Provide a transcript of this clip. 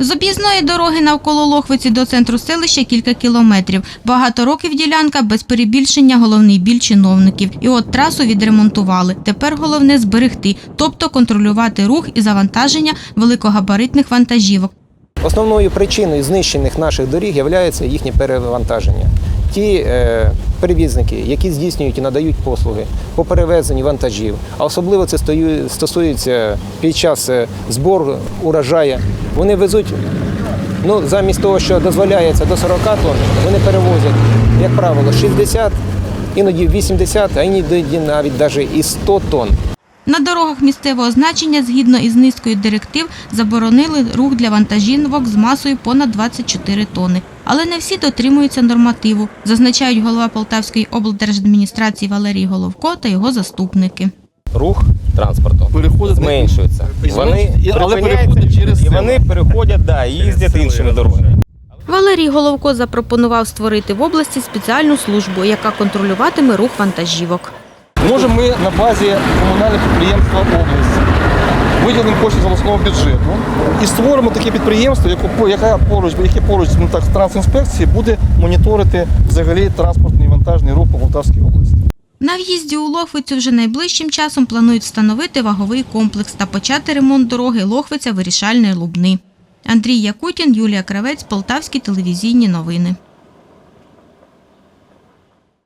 З об'їзної дороги навколо Лохвиці до центру селища кілька кілометрів. Багато років ділянка без перебільшення головний біль чиновників. І от трасу відремонтували. Тепер головне зберегти, тобто контролювати рух і завантаження великогабаритних вантажівок. Основною причиною знищених наших доріг є їхнє перевантаження. Ті е, перевізники, які здійснюють і надають послуги по перевезенню вантажів, а особливо це стосується під час е, збору урожаю, вони везуть. Ну, замість того, що дозволяється до 40 тонн, вони перевозять, як правило, 60, іноді 80, а іноді навіть навіть і 100 тонн. На дорогах місцевого значення, згідно із низкою директив, заборонили рух для вантажівок з масою понад 24 тони. Але не всі дотримуються нормативу, зазначають голова Полтавської облдержадміністрації Валерій Головко та його заступники. Рух транспорту Переходить зменшується. Вони але переходять через і вони переходять да, і їздять іншими дорогами. Валерій Головко запропонував створити в області спеціальну службу, яка контролюватиме рух вантажівок. Можемо ми на базі комунального підприємства області виділимо кошти з обласного бюджету і створимо таке підприємство, яке яке поруч, яке поруч ну, так, з трансінспекції буде моніторити взагалі транспортний вантажний рух по Полтавській області. На в'їзді у Лохвицю вже найближчим часом планують встановити ваговий комплекс та почати ремонт дороги Лохвиця вирішальної Лубни. Андрій Якутін, Юлія Кравець, Полтавські телевізійні новини.